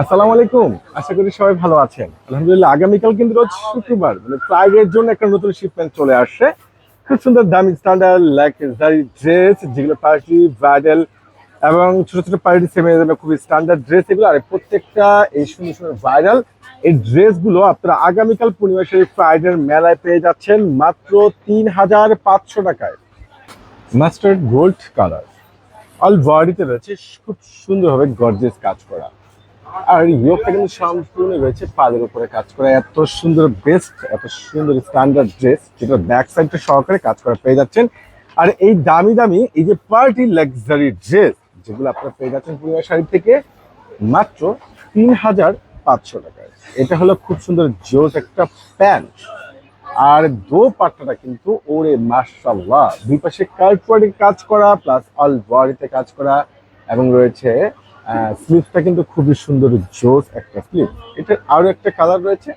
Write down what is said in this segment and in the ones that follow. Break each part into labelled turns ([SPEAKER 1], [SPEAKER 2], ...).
[SPEAKER 1] আসসালামু আলাইকুম। আশা করি সবাই ভালো আছেন। আলহামদুলিল্লাহ, আগামীকাল কিন্তু রোজ শুক্রবার মানে ফ্রাইডের জন্য একটা নতুন শিপমেন্ট চলে আসছে। খুব সুন্দর দামি স্ট্যান্ডার্ড লাক্সারি ড্রেস যেগুলো পার্টি ব্রাইডাল এবং ছোট ছোট পার্টি সেমিনার জন্য খুবই স্ট্যান্ডার্ড ড্রেস এগুলো। আর প্রত্যেকটা এই সুন্দর সুন্দর ভাইরাল এই ড্রেসগুলো আপনারা আগামীকাল পূর্ণিমা শরীফ ফ্রাইডের মেলায় পেয়ে যাচ্ছেন মাত্র তিন হাজার পাঁচশো টাকায়। মাস্টার্ড গোল্ড কালার অল বডিতে রয়েছে, খুব সুন্দরভাবে গর্জেস কাজ করা। আর ইয়োগটা কিন্তু সম্পূর্ণ রয়েছে পাদের উপরে কাজ করা। এত সুন্দর বেস্ট এত সুন্দর স্ট্যান্ডার্ড ড্রেস যেটা ব্যাক সাইডটা সহকারে কাজ করা পেয়ে যাচ্ছেন। আর এই দামি দামি, এই যে পার্টি লাক্সারি ড্রেস যেগুলো আপনারা পেয়ে যাচ্ছেন পূর্ণিমা শাড়ি থেকে, মাত্র তিন হাজার পাঁচশো টাকায়। এটা হলো খুব সুন্দর জোস একটা প্যান্ট আর দো পাট্টাটা কিন্তু ওরে মাশাল্লাহ দুই পাশে কাজ করা প্লাস অল বডিতে কাজ করা, এবং রয়েছে স্লিপটা কিন্তু খুবই সুন্দর, জোস একটা স্লিপ এটার আরও একটা কালার রয়েছে,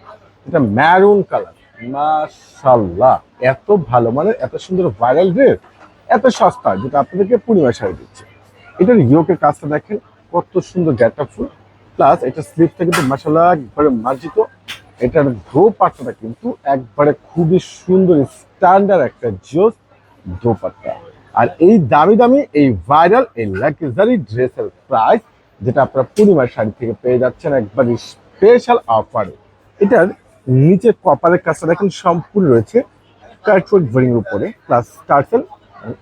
[SPEAKER 1] এটা ম্যারুন কালার মাশাল্লাহ এত ভালো মানে এত সুন্দর ভাইরাল ড্রেস এত সস্তা, যেটা আপনাদেরকে পূর্ণিমা শাড়ি দিচ্ছে। এটার ইয়োকের কাজটা দেখেন, কত সুন্দর গ্যাটা ফুল। প্লাস এটা স্লিপটা কিন্তু মাসাল্লাহ একবারে মার্জিত। এটার দোপাট্টাটা কিন্তু একবারে খুবই সুন্দর স্ট্যান্ডার্ড একটা জোস দোপাট্টা। আর এই দামি দামি, এই ভাইরাল এই লাক্সারি ড্রেসের প্রাইস যেটা আপনারা পূর্ণিমার শাড়ি থেকে পেয়ে যাচ্ছেন একবারে স্পেশাল অফারে এটার নিচে কপারের কাজটা দেখেন সম্পূর্ণ রয়েছে কার্টফুট বোরিং উপরে প্লাস টার্সেল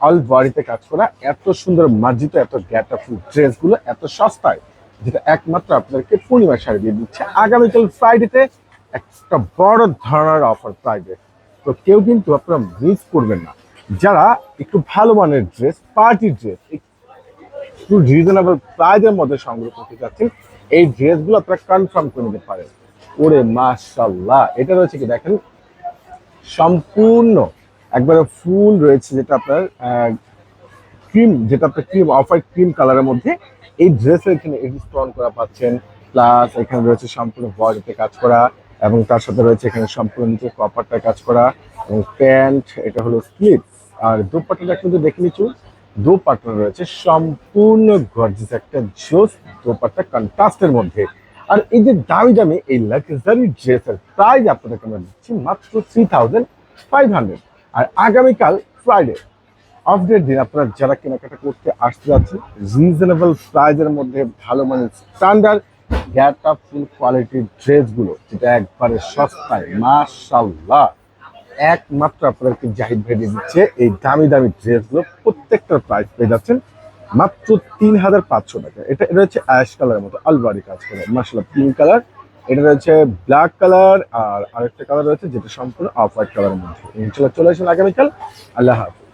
[SPEAKER 1] অল বডিতে কাজ করা। এত সুন্দর মার্জিত, এত গ্যাটা ড্রেসগুলো, এত সস্তায়, যেটা একমাত্র আপনাদেরকে পূর্ণিমা শাড়ি দিয়ে দিচ্ছে। আগামীকাল ফ্রাইডেতে একটা বড় ধরনের অফার ফ্রাইডে তো কেউ কিন্তু আপনারা মিস করবেন না। যারা একটু ভালো মানের ড্রেস পার্টি ড্রেস একটু রিজনেবল প্রাইজের মধ্যে সংগ্রহ করতে চাচ্ছেন এই ড্রেসগুলো আপনারা কনফার্ম করে নিতে পারেন। ওরে মাশাল্লাহ এটা রয়েছে কি দেখেন? সম্পূর্ণ একবারে ফুল রয়েছে যেটা আপনার ক্রিম যেটা আপনার ক্রিম অফ হোয়াইট ক্রিম কালারের মধ্যে এই ড্রেসের এখানে স্টোন করা পাচ্ছেন। প্লাস এখানে রয়েছে সম্পূর্ণ বডিতে কাজ করা এবং তার সাথে রয়েছে এখানে সম্পূর্ণ নিচে কপারটা কাজ করা এবং প্যান্ট, এটা হলো স্লিপস আর দোপাট্টাটা কিন্তু দেখে নিচ্ছু দোপাট্টা রয়েছে, সম্পূর্ণ গর্জিস একটা জোস দোপাট্টা কন্ট্রাস্টের মধ্যে। আর এই যে দামি দামি এই লাক্সারি ড্রেসের প্রাইস আপনাদেরকে আমরা দিচ্ছি মাত্র থ্রি থাউজেন্ড ফাইভ হান্ড্রেড আর আগামীকাল ফ্রাইডে অফ ডের দিন আপনারা যারা কেনাকাটা করতে আসতে যাচ্ছেন রিজনেবল প্রাইজের মধ্যে ভালো মানের স্ট্যান্ডার্ড গ্যাটা ফুল কোয়ালিটির ড্রেসগুলো যেটা একবারে সস্তায় মাশাল্লাহ একমাত্র আপনাদেরকে জাহিদ ভাই দিয়ে দিচ্ছে। এই দামি দামি ড্রেসগুলো প্রত্যেকটার প্রাইস পেয়ে যাচ্ছেন মাত্র তিন হাজার পাঁচশো টাকা। এটা এটা হচ্ছে অ্যাশ কালারের মতো আলবারি কাজ করে মার্শাল পিঙ্ক কালার এটা রয়েছে ব্ল্যাক কালার আর আরেকটা কালার রয়েছে যেটা সম্পূর্ণ অফ হোয়াইট কালারের মধ্যে চলে আসেন আগামীকাল। আল্লাহ হাফিজ।